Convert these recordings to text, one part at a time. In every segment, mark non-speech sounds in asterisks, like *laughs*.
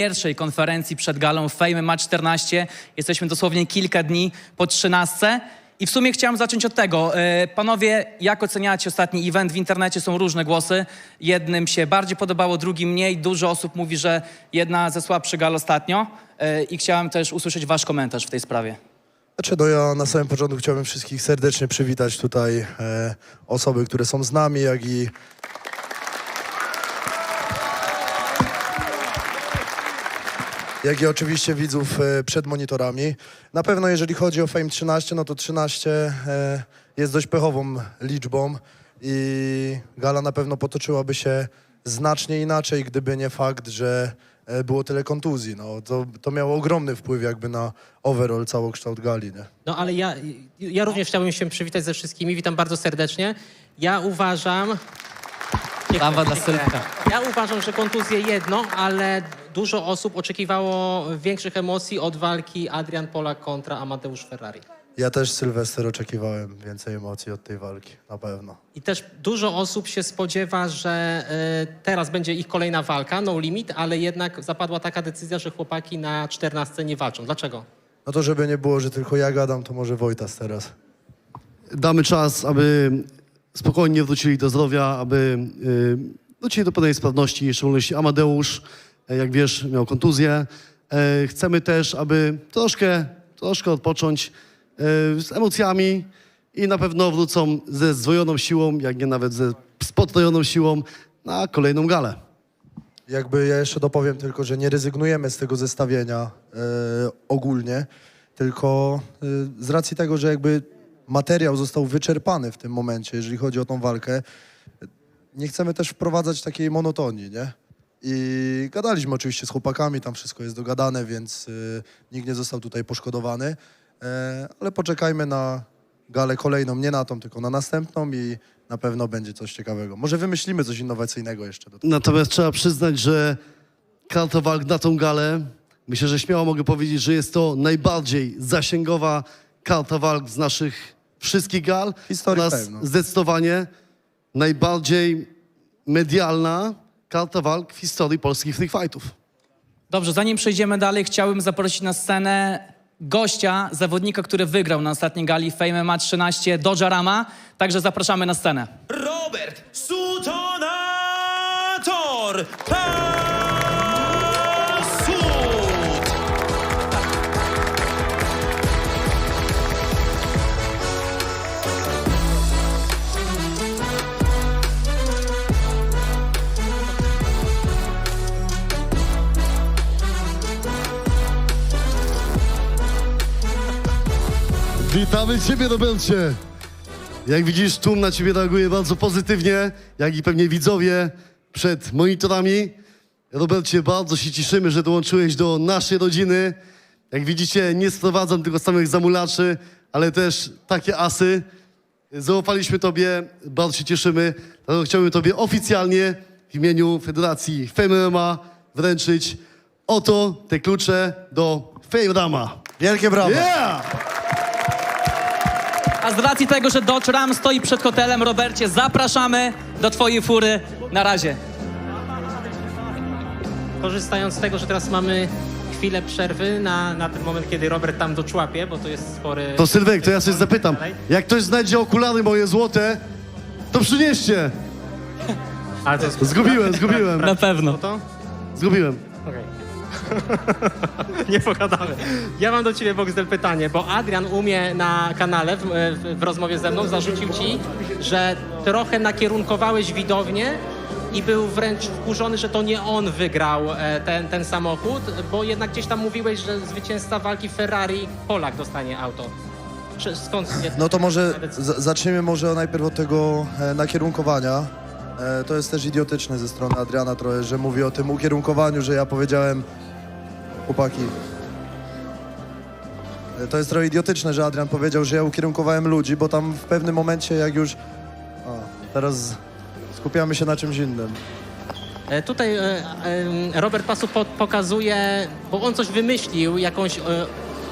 pierwszej konferencji przed galą Fame Match 14. Jesteśmy dosłownie kilka dni po 13. I w sumie chciałem zacząć od tego. E, Panowie, jak oceniacie ostatni event? W internecie są różne głosy. Jednym się bardziej podobało, drugim mniej. Dużo osób mówi, że jedna ze słabszych gal ostatnio. E, I chciałem też usłyszeć wasz komentarz w tej sprawie. Znaczy, no ja na samym początku chciałbym wszystkich serdecznie przywitać tutaj e, osoby, które są z nami, jak i jak i oczywiście widzów e, przed monitorami. Na pewno jeżeli chodzi o Fame 13, no to 13 e, jest dość pechową liczbą i gala na pewno potoczyłaby się znacznie inaczej, gdyby nie fakt, że e, było tyle kontuzji. No, to, to miało ogromny wpływ jakby na overall całokształt gali, nie? No ale ja, ja również chciałbym się przywitać ze wszystkimi. Witam bardzo serdecznie. Ja uważam... Brawa dla. Sylwka. Ja uważam, że kontuzje jedno, ale dużo osób oczekiwało większych emocji od walki Adrian Polak kontra Amateusz Ferrari. Ja też Sylwester oczekiwałem więcej emocji od tej walki, na pewno. I też dużo osób się spodziewa, że y, teraz będzie ich kolejna walka, no limit, ale jednak zapadła taka decyzja, że chłopaki na 14 nie walczą. Dlaczego? No to żeby nie było, że tylko ja gadam, to może Wojtas teraz. damy czas, aby spokojnie wrócili do zdrowia, aby wrócili do pełnej sprawności, szczególności Amadeusz, e, jak wiesz, miał kontuzję. E, chcemy też, aby troszkę, troszkę odpocząć e, z emocjami i na pewno wrócą ze zdwojoną siłą, jak nie nawet ze spotrojoną siłą na kolejną galę. Jakby ja jeszcze dopowiem tylko, że nie rezygnujemy z tego zestawienia ogólnie, tylko z racji tego, że jakby materiał został wyczerpany w tym momencie, jeżeli chodzi o tą walkę, nie chcemy też wprowadzać takiej monotonii, nie? I gadaliśmy oczywiście z chłopakami, tam wszystko jest dogadane, więc y, nikt nie został tutaj poszkodowany, e, ale poczekajmy na galę kolejną, nie na tą, tylko na następną i na pewno będzie coś ciekawego. Może wymyślimy coś innowacyjnego jeszcze do tego. Natomiast trzeba przyznać, że karta walk na tą galę, myślę, że śmiało mogę powiedzieć, że jest to najbardziej zasięgowa karta walk z naszych wszystkich gal. Historii nas pewno. zdecydowanie najbardziej medialna karta walk w historii polskich free fightów. Dobrze, zanim przejdziemy dalej, chciałbym zaprosić na scenę gościa, zawodnika, który wygrał na ostatniej gali Fame Match 13, Dodja Rama. Także zapraszamy na scenę. Robert Sutonator Witamy Ciebie, Robercie! Jak widzisz, tłum na Ciebie reaguje bardzo pozytywnie, jak i pewnie widzowie przed monitorami. Robercie, bardzo się cieszymy, że dołączyłeś do naszej rodziny. Jak widzicie, nie sprowadzam tylko samych zamulaczy, ale też takie asy. Zaufaliśmy Tobie, bardzo się cieszymy. Dlatego chciałbym Tobie oficjalnie w imieniu Federacji Fame MMA wręczyć oto te klucze do Fame Rama. Wielkie brawa! Yeah! Racji tego, że Dodge Ram stoi przed hotelem, Robercie, zapraszamy do twojej fury. Na razie. Korzystając z tego, że teraz mamy chwilę przerwy na, na ten moment, kiedy Robert tam doczłapie, bo to jest spory... To Sylwek, to ja coś zapytam. Jak ktoś znajdzie okulary moje złote, to przynieście. Ale to jest... Zgubiłem, zgubiłem, Na pewno. No to? zgubiłem. Okej. *laughs* nie pogadamy. Ja mam do ciebie, Boxdel, pytanie, bo Adrian umie na kanale w, w, w rozmowie ze mną zarzucił ci, że trochę nakierunkowałeś widownię i był wręcz wkurzony, że to nie on wygrał e, ten, ten samochód, bo jednak gdzieś tam mówiłeś, że zwycięzca walki Ferrari Polak dostanie auto. Czy, skąd? jest No to może taka decyzja? z- zaczniemy może najpierw od tego e, nakierunkowania. E, to jest też idiotyczne ze strony Adriana trochę, że mówi o tym ukierunkowaniu, że ja powiedziałem chłopaki. E, to jest trochę idiotyczne, że Adrian powiedział, że ja ukierunkowałem ludzi, bo tam w pewnym momencie jak już... A, teraz skupiamy się na czymś innym. E, Tutaj e, e, Robert Pasu po, pokazuje, bo on coś wymyślił, jakąś, e,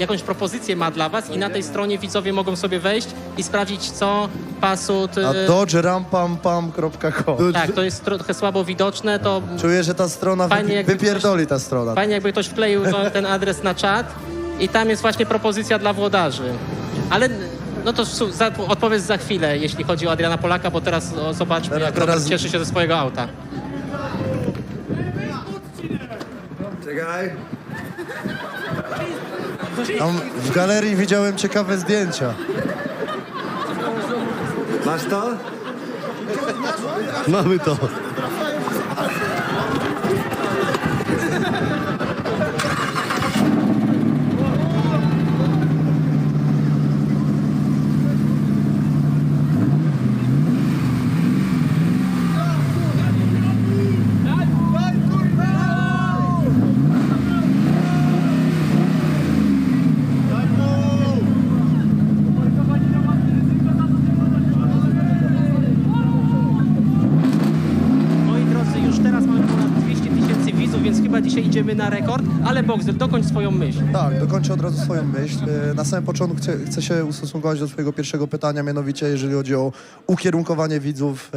jakąś propozycję ma dla was i na tej stronie widzowie mogą sobie wejść i sprawdzić, co pasut... A y, dodgerampampam.com. Tak, to jest trochę słabo widoczne, to Czuję, że ta strona Fajnie, wypi- jakby wypierdoli ta strona. fajnie jakby ktoś wkleił to, ten adres na czat i tam jest właśnie propozycja dla włodarzy. Ale no to su- za, odpowiedz za chwilę, jeśli chodzi o Adriana Polaka, bo teraz o, zobaczmy, Teraz- jak Robert teraz- cieszy się ze swojego auta. Czekaj. Tam w galerii widziałem ciekawe zdjęcia. Masz to? Mamy to. Moi drodzy, już teraz mamy ponad 200 tysięcy widzów, więc chyba dzisiaj idziemy na rekord, ale Boxer, dokończ swoją myśl. Tak, dokończę od razu swoją myśl. E, Na samym początku chcę, chcę się ustosunkować do twojego pierwszego pytania, mianowicie jeżeli chodzi o ukierunkowanie widzów,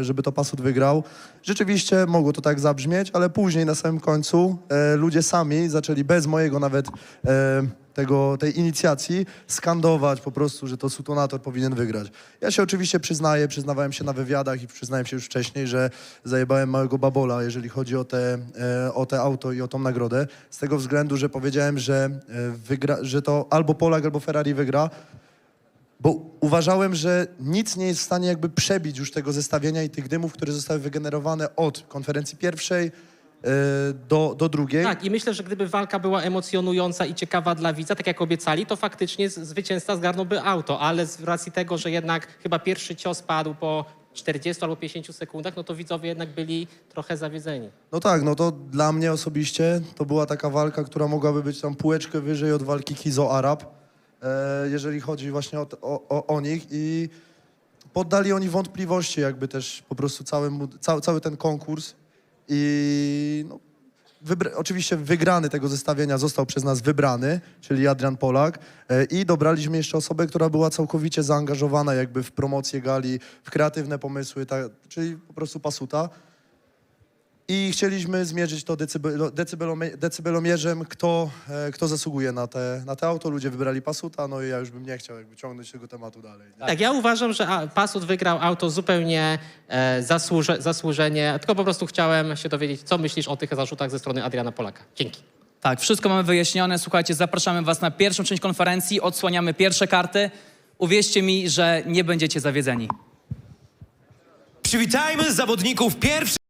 e, żeby to Pasut wygrał. Rzeczywiście mogło to tak zabrzmieć, ale później na samym końcu e, ludzie sami zaczęli bez mojego nawet tego, tej inicjacji skandować po prostu, że to Sutonator powinien wygrać. Ja się oczywiście przyznaję, przyznawałem się na wywiadach i przyznałem się już wcześniej, że zajebałem małego babola, jeżeli chodzi o te, e, o te auto i o tą nagrodę. Z tego względu, że powiedziałem, że, e, wygra, że to albo Polak, albo Ferrari wygra, bo uważałem, że nic nie jest w stanie jakby przebić już tego zestawienia i tych dymów, które zostały wygenerowane od konferencji pierwszej do, do drugiej. Tak, i myślę, że gdyby walka była emocjonująca i ciekawa dla widza, tak jak obiecali, to faktycznie z- zwycięzca zgarnąłby auto, ale z racji tego, że jednak chyba pierwszy cios padł po 40 albo 50 sekundach, no to widzowie jednak byli trochę zawiedzeni. No tak, no to dla mnie osobiście to była taka walka, która mogłaby być tam półeczkę wyżej od walki Kizo-Arab, e, jeżeli chodzi właśnie o, o, o, o nich i poddali oni wątpliwości jakby też po prostu całemu, cały, cały ten konkurs i no, oczywiście wygrany tego zestawienia został przez nas wybrany, czyli Adrian Polak e, i dobraliśmy jeszcze osobę, która była całkowicie zaangażowana jakby w promocję gali, w kreatywne pomysły, ta, czyli po prostu Pasuta. I chcieliśmy zmierzyć to decybelo, decybelomie- decybelomierzem, kto, e, kto zasługuje na te, na te auto. Ludzie wybrali Pasuta, no i ja już bym nie chciał jakby ciągnąć tego tematu dalej. Nie? Tak, ja uważam, że a, Pasut wygrał auto zupełnie e, zasłuże, zasłużenie, tylko po prostu chciałem się dowiedzieć, co myślisz o tych zarzutach ze strony Adriana Polaka. Dzięki. Tak, wszystko mamy wyjaśnione. Słuchajcie, zapraszamy Was na pierwszą część konferencji, odsłaniamy pierwsze karty. Uwierzcie mi, że nie będziecie zawiedzeni. Przywitajmy zawodników pierwszej